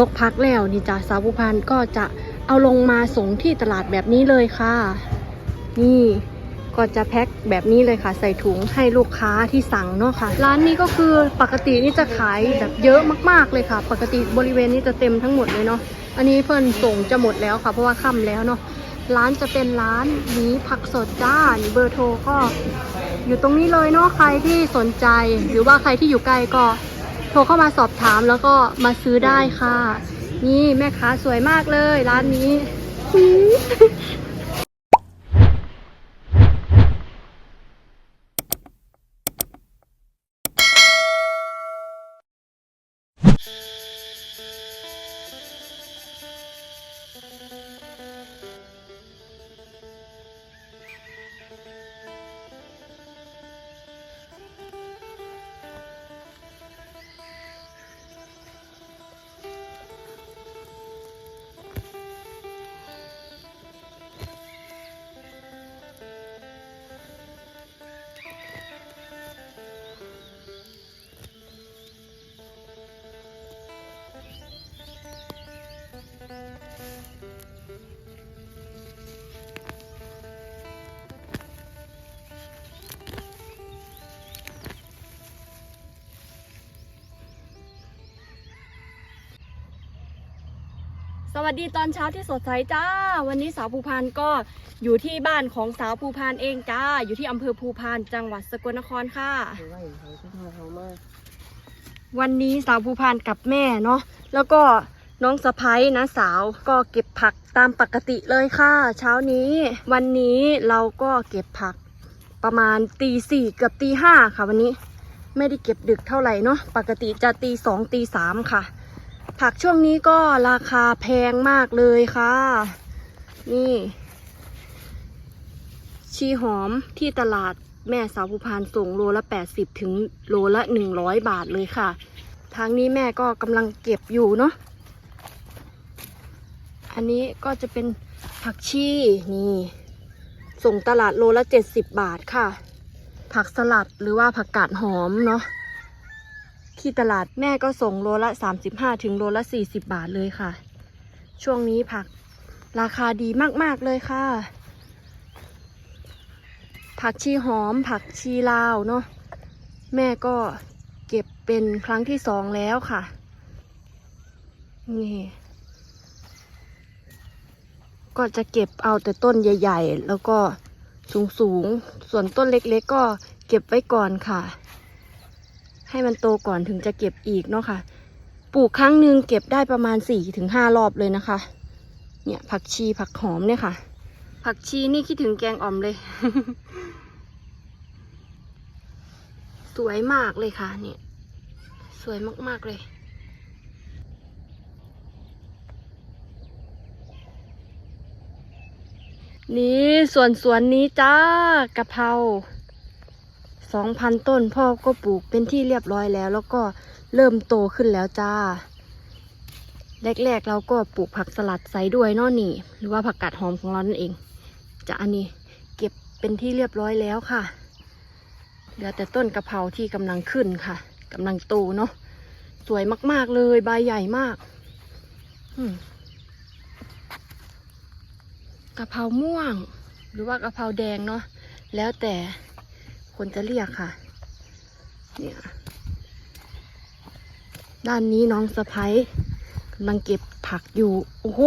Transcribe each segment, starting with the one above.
ลกพักแล้วนี่จ้ะสาวผู้พันก็จะเอาลงมาส่งที่ตลาดแบบนี้เลยค่ะ นี่ก็จะแพ็คแบบนี้เลยค่ะ ใส่ถุงให้ลูกค้าที่สั่งเนาะค่ะ ร้านนี้ก็คือปกตินี่จะขายแบบเยอะมากๆเลยค่ะ ปกติบริเวณนี้จะเต็มทั้งหมดเลยเนาะอันนี้เพิ่นส่งจะหมดแล้วค่ะ เพราะว่าค่ำแล้วเนาะร้านจะเป็นร้านนี้ผักสดจ้านเบอร์โทรก็อยู่ตรงนี้เลยเนาะใครที่สนใจหรือว่าใครที่อยู่ใกล้ก็ โทรเข้ามาสอบถามแล้วก็มาซื้อได้ค่ะ นี่แม่ค้าสวยมากเลย ร้านนี้ วัสดีตอนเช้าที่สดใสจ้า วันนี้สาวภูพานก็อยู่ที่บ้านของสาวภูพานเองจ้า อยู่ที่อำเภอภูพานจังหวัดสกลนครค่ะ วันนี้สาวภูพานกับแม่เนาะแล้วก็น้องสะพ้ยนะสาวก็เก็บผักตามปกติเลยค่ะ เช้านี้ วันนี้เราก็เก็บผักประมาณตีสี่เกือบตีห้าค่ะวันนี้ ไม่ได้เก็บดึกเท่าไหร่เนาะปกติจะตีสองตีสามค่ะ ผักช่วงนี้ก็ราคาแพงมากเลยค่ะ นี่ ชีหอมที่ตลาดแม่สาวภูพานส่งโลละ 80 ถึงโลละ 100 บาทเลยค่ะ ทางนี้แม่ก็กำลังเก็บอยู่เนาะอันนี้ก็จะเป็นผักชีนี่ ส่งตลาดโลละ 70 บาทค่ะ ผักสลัดหรือว่าผักกาดหอมเนาะ ที่ตลาดแม่ก็ส่งโลละ 35 ถึงโลละ 40 บาทเลยค่ะ ช่วงนี้ผักราคาดีมาก ๆ เลยค่ะ ผักชีหอม ผักชีลาวเนาะแม่ก็เก็บเป็นครั้งที่สองแล้วค่ะนี่ก็จะเก็บเอาแต่ต้นใหญ่ ๆ แล้วก็สูงๆ ส่วนต้นเล็ก ๆ ก็เก็บไว้ก่อนค่ะ ให้มันโตก่อนถึงจะเก็บอีกเนาะค่ะ ปลูกครั้งหนึ่งเก็บได้ประมาณสี่ถึงห้ารอบเลยนะคะ เนี่ยผักชีผักหอมเนี่ยค่ะ ผักชีนี่คิดถึงแกงอ่อมเลย สวยมากเลยค่ะเนี่ยสวยมากๆเลยนี่ส่วนสวนนี้จ้ากะเพรา สองพันต้น พ่อก็ปลูกเป็นที่เรียบร้อยแล้ว แล้วก็เริ่มโตขึ้นแล้วจ้า แรกๆเราก็ปลูกผักสลัดใส่ด้วยนาะนี่ หรือว่าผักกาดหอมของเรานั่นเองจะอันนี้เก็บเป็นที่เรียบร้อยแล้วค่ะ เหลือแต่ต้นกะเพราที่กำลังขึ้นค่ะกำลังโตเนาะสวยมาก ๆเลยใบใหญ่มากกะเพราม่วง หรือว่ากะเพราแดงเนาะแล้วแต่ คนจะเรียกค่ะ เนี่ย ด้านนี้น้องสะพ้ยกำลังเก็บผักอยู่ โอ้โห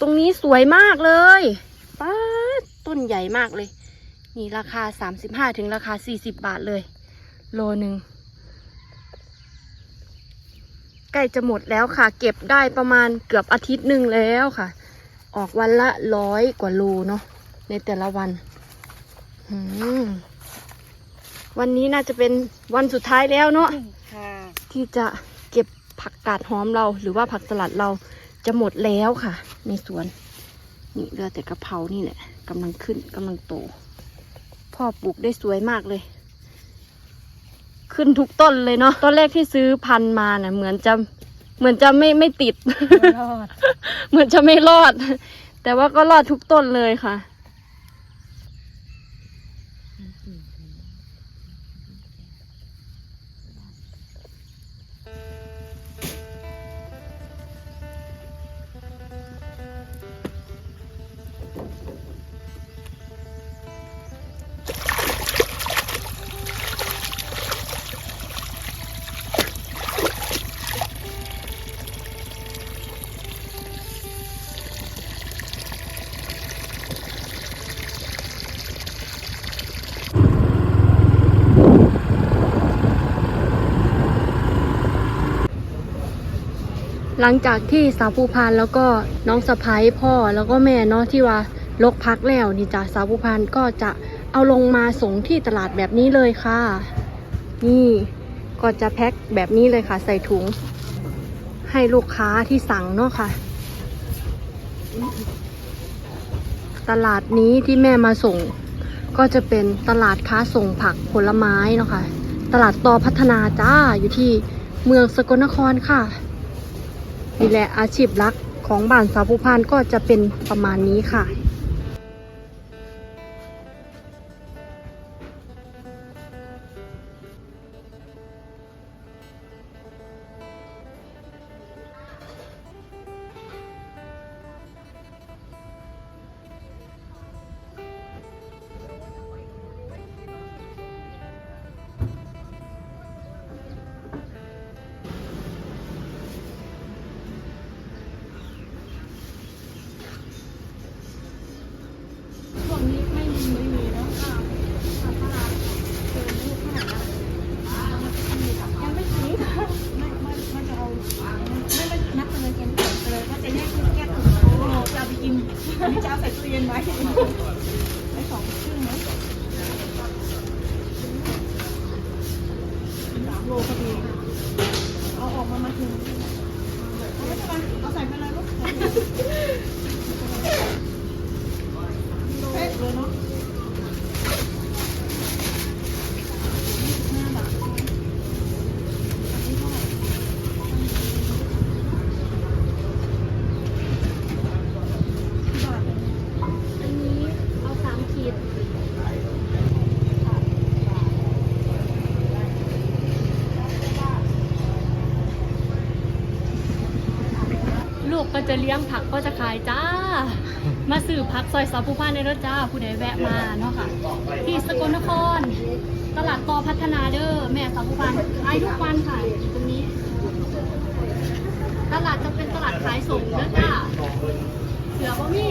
ตรงนี้สวยมากเลยป้าต้นใหญ่มากเลย นี่ราคา35ถึงราคา40บาทเลย โลหนึ่งใกล้จะหมดแล้วค่ะ เก็บได้ประมาณเกือบอาทิตย์หนึ่งแล้วค่ะ ออกวันละร้อยกว่าโลเนาะในแต่ละวัน วันนี้น่าจะเป็นวันสุดท้ายแล้วเนาะค่ะที่จะเก็บผักกาดหอมเรา หรือว่าผักสลัดเราจะหมดแล้วค่ะ ในสวน นี่เหลือแต่กะเพรานี่แหละกำลังขึ้นกำลังโต พ่อปลูกได้สวยมากเลย ขึ้นทุกต้นเลยเนาะตอนแรกที่ซื้อพันธุ์มาน่ะ เหมือนจะเหมือนจะไม่ไม่ติดรอดเหมือนจะไม่รอด แต่ว่าก็รอดทุกต้นเลยค่ะ หลังจากที่สาวภูพานแล้วก็น้องสะพ้ายพ่อแล้วก็แม่เนาะที่ว่าลกพักแล้วนี่จ้ะสาวภูพานก็จะเอาลงมาส่งที่ตลาดแบบนี้เลยค่ะ นี่ก็จะแพ็คแบบนี้เลยค่ะ ใส่ถุง ให้ลูกค้าที่สั่งเนาะค่ะ ตลาดนี้ที่แม่มาส่ง ก็จะเป็นตลาดค้าส่งผักผลไม้เนาะค่ะ ตลาดต่อพัฒนาจ้าอยู่ที่เมืองสกลนครค่ะ นี่แหละอาชีพหลักของบ้านสาวภูพานก็จะเป็นประมาณนี้ค่ะ เลยเนาะห้าบาทอันนี้เอาสามขีด ลูกก็จะเลี้ยงผักก็จะขายจ้า มาสื่อผักซอยสาวผู้พานในรถจ้าผู้ใดแวะมาเนาะค่ะ ที่สกลนคร ตลาดต่อพัฒนาเด้อแม่สาวผู้พานขายทุกวันค่ะอยู่ตรงนี้ ตลาดจะเป็นตลาดขายส่งเด้อจ้าเสือบ่มี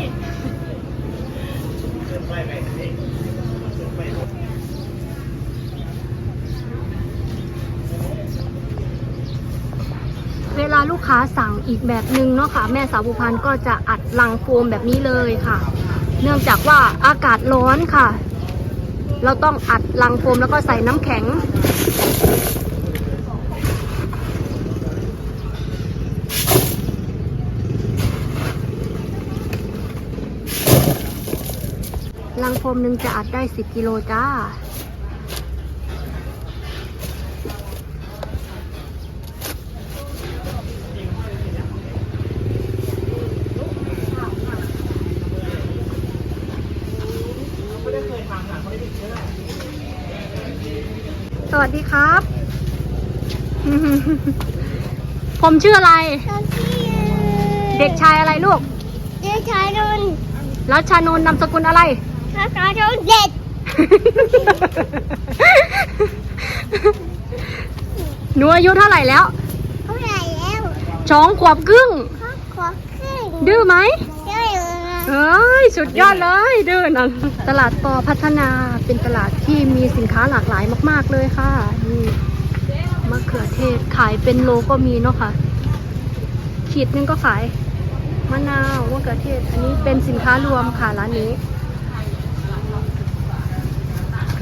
เว ลาลูกค้าสั่งอีกแบบนึงเนาะค่ะ แม่สาวภูพานก็จะอัดลังโฟมแบบนี้เลยค่ะ เนื่องจากว่าอากาศร้อนค่ะ เราต้องอัดลังโฟมแล้วก็ใส่น้ำแข็ง ลังโฟมหนึ่งจะอัดได้ 10 กิโลจ้า วัสดีครับ ผมชื่ออะไร เด็กชายอะไรลูก เด็กชายโดนรัชชานนท์นามสกุลอะไรข้าขาโดนเด็ด หนูอายุเท่าไหร่แล้ว เท่าไหร่แล้วสองขวบครึ่งข้าขอขึ้นดื้อไหมได้ เลยเอ้ยสุดยอดเลยเดื้อนะตลาดปอพัฒนาเป็นตลาดที่มีสินค้าหลากหลายมาก ๆเลยค่ะนี่มะเขือเทศขายเป็นโลก็มีเนาะค่ะ ขีดนึงก็ขายมะนาวมะเขือเทศ อันนี้เป็นสินค้ารวมค่ะร้านนี้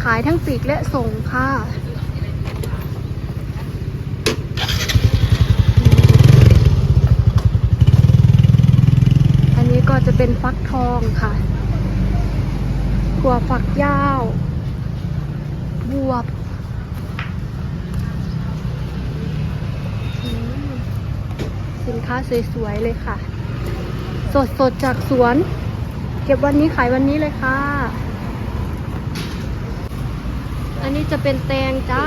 ขายทั้งปีกและส่งค่ะ อันนี้ ก็จะเป็นฟักทองค่ะถั่วฝักยาวบวบสินค้าสวยๆเลยค่ะ สดๆจากสวน เก็บวันนี้ขายวันนี้เลยค่ะ อันนี้จะเป็นแตงจ้า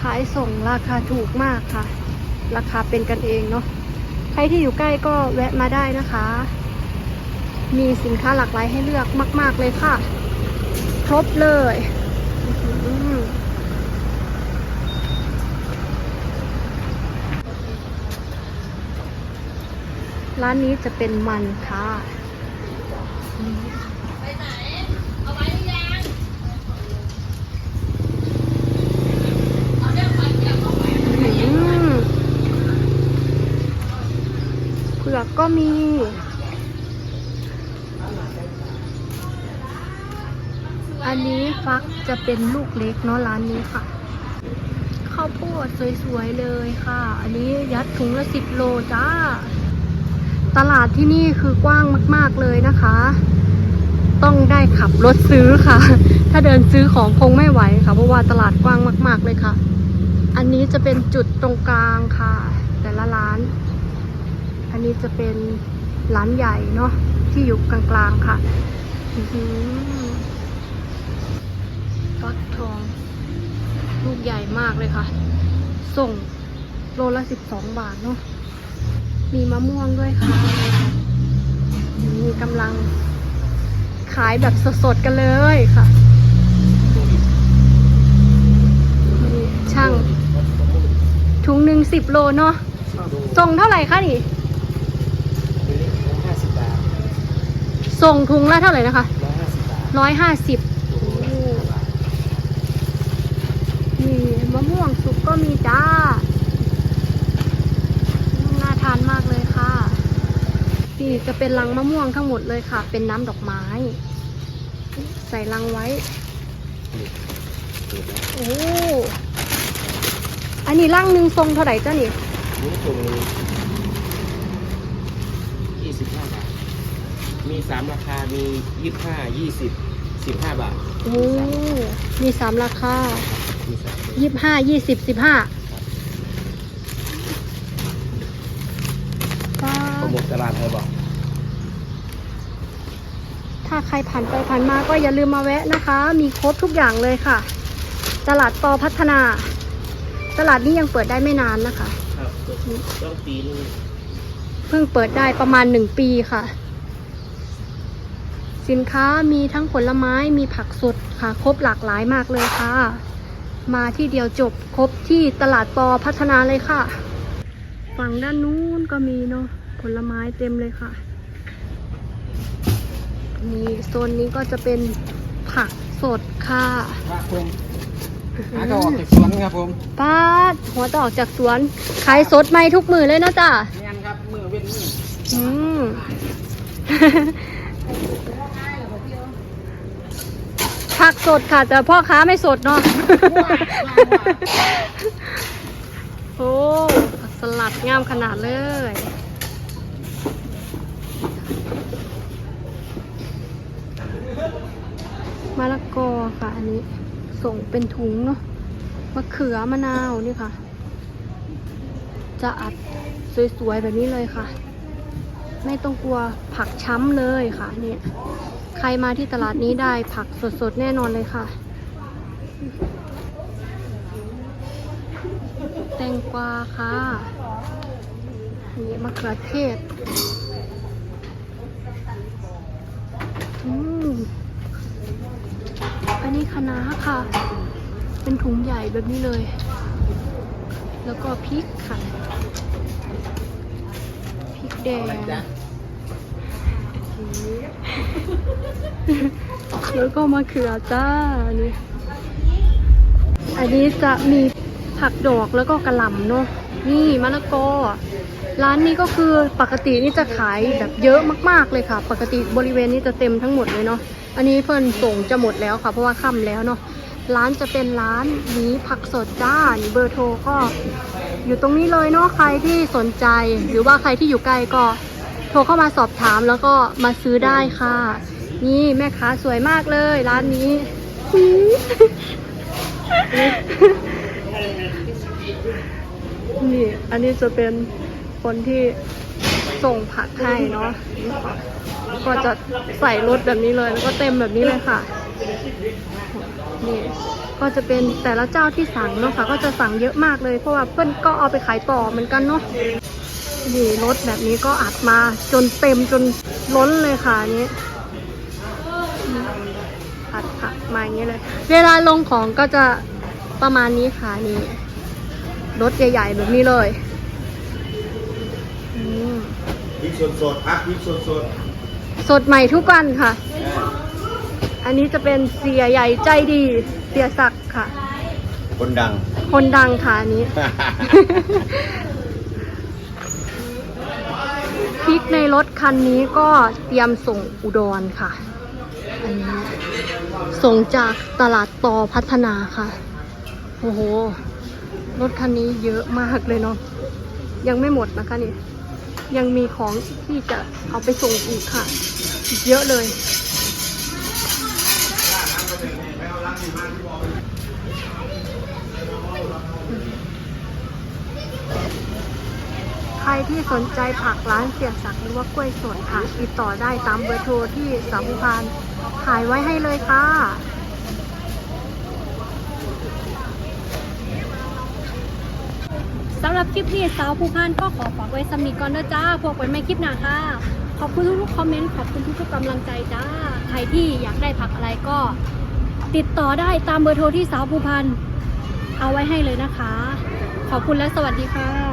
ขายส่งราคาถูกมากค่ะ ราคาเป็นกันเองเนาะ ใครที่อยู่ใกล้ก็แวะมาได้นะคะ มีสินค้าหลากหลายให้เลือกมาก ๆ เลยค่ะ ครบเลยร้านนี้จะเป็นมันค่ะอื้อหือ ก็มี อันนี้ฟักจะเป็นลูกเล็กเนาะร้านนี้ค่ะ ข้าวโพดสวยๆเลยค่ะ อันนี้ยัดถุงละสิบโลจ้า ตลาดที่นี่คือกว้างมากๆเลยนะคะ ต้องได้ขับรถซื้อค่ะ ถ้าเดินซื้อของคงไม่ไหวค่ะ เพราะว่าตลาดกว้างมาก ๆเลยค่ะ อันนี้จะเป็นจุดตรงกลางค่ะ แต่ละร้าน อันนี้จะเป็นร้านใหญ่เนาะที่อยู่กลางๆค่ะฟักทอง ลูกใหญ่มากเลยค่ะ ส่งโลละสิบสองบาทเนาะมีมะม่วงด้วยค่ะนี่กำลังขายแบบสดๆกันเลยค่ะช่างถุงหนึ่งสิบโลเนาะส่งเท่าไหร่คะนี่ ห้าสิบบาท ส่งถุงละเท่าไหร่นะคะร้อยห้าสิบนี่มะม่วงสุกก็มีจ้า น่าทานมากเลยค่ะ นี่จะเป็นลังมะม่วงทั้งหมดเลยค่ะ เป็นน้ำดอกไม้ ใส่ลังไว้ โอ้อันนี้ลังหนึ่งทรงเท่าไหร่จ้านี่นี่ถุงยี่สิบห้าบาท มีสามราคา มียี่สิบห้ายี่สิบสิบห้าบาทโอ้มีสามราคามีสามยี่สิบห้ายี่สิบสิบห้าป้าโปรโมทตลาดไทยบอกถ้าใครผ่านไปผ่านมาก็อย่าลืมมาแวะนะคะ มีครบทุกอย่างเลยค่ะ ตลาดปอพัฒนา ตลาดนี้ยังเปิดได้ไม่นานนะคะ ครับต้องปีนึงเพิ่งเปิดได้ประมาณหนึ่งปีค่ะ สินค้ามีทั้งผลไม้มีผักสดค่ะ ครบหลากหลายมากเลยค่ะ มาที่เดียวจบครบที่ตลาดปอพัฒนาเลยค่ะ ฝั่งด้านนู้นก็มีเนาะผลไม้เต็มเลยค่ะ มีโซนนี้ก็จะเป็นผักสดค่ะครับผมหาก็ออกจากสวนครับผมป้าดหัวตออกจากสวนขายสดใหม่ทุกมือเลยเนาะจ้ะงานครับมือเว้นมืออืม ผักสดค่ะ แต่พ่อค้าไม่สดเนาะโอ้ผักสลัดงามขนาดเลยมะละกอค่ะ อันนี้ส่งเป็นถุงเนาะมะเขือมะนาวนี่ค่ะ จะอัดสวยๆแบบนี้เลยค่ะ ไม่ต้องกลัวผักช้ำเลยค่ะเนี่ย รมาที่ตลาดนี้ได้ผักสดๆ แน่นอนเลยค่ะ แตงกวาค่ะนี่มะเขือเทศอืมอันนี้คะน้าค่ะ เป็นถุงใหญ่แบบนี้เลย แล้วก็พริกค่ะ พริกแดง แล้วก็มะเขือจ้านี่อันนี้จะมีผักดอกแล้วก็กระหล่ำเนาะนี่มะละกอร้านนี้ก็คือปกตินี่จะขายแบบเยอะมาก ๆเลยค่ะ ปกติบริเวณนี้จะเต็มทั้งหมดเลยเนาะอันนี้เพิ่นส่งจะหมดแล้วค่ะ เพราะว่าค่ำแล้วเนาะร้านจะเป็นร้านนี้ผักสดจ้านี่เบอร์โทรก็อยู่ตรงนี้เลยเนาะใครที่สนใจหรือว่าใครที่อยู่ใกล้ก็ โทรเข้ามาสอบถามแล้วก็มาซื้อได้ค่ะ นี่แม่ค้าสวยมากเลย ร้านนี้ นี่ อันนี้จะเป็นคนที่ส่งผักให้เนาะก็จะใส่รถแบบนี้เลยแล้วก็เต็มแบบนี้เลยค่ะ นี่ก็จะเป็นแต่ละเจ้าที่สั่งเนาะค่ะ ก็จะสั่งเยอะมากเลยเพราะว่าเพื่อนก็เอาไปขายต่อเหมือนกันเนาะ นี่รถแบบนี้ก็อัดมาจนเต็มจนล้นเลยค่ะอันนี้อัดผักมาอย่างนี้เลย เวลาลงของก็จะประมาณนี้ค่ะนี่รถใหญ่ๆแบบนี้เลยอืมพริกสดสดๆครับพริกสดสดสดใหม่ทุกวันค่ะ อันนี้จะเป็นเสียใหญ่ใจดีเสียศักดิ์ค่ะๆคนดัง คนดังค่ะอันนี้ิกในรถคันนี้ก็เตรียมส่งอุดรค่ะ อันนี้ส่งจากตลาดต่อพัฒนาค่ะ โอ้โห รถคันนี้เยอะมากเลยเนาะ ยังไม่หมดนะคะนี่ ยังมีของที่จะเอาไปส่งอีกค่ะ เยอะเลย ใครที่สนใจผักร้านเสียศักหรือว่ากล้วยสดค่ะ ติดต่อได้ตามเบอร์โทรที่สามุพานถ่ายไว้ให้เลยค่ะสำหรับคลิปนี้สาวผู้พันก็ขอฝากไว้สำนีก่อนนะจ้าพวกไว้ไม่คลิปหนาค่ะ ขอบคุณทุกๆคอมเมนต์ ขอบคุณทุกๆกำลังใจจ้า ใครที่อยากได้ผักอะไรก็ ติดต่อได้ตามเบอร์โทรที่สาวผู้พันเอาไว้ให้เลยนะคะ ขอบคุณและสวัสดีค่ะ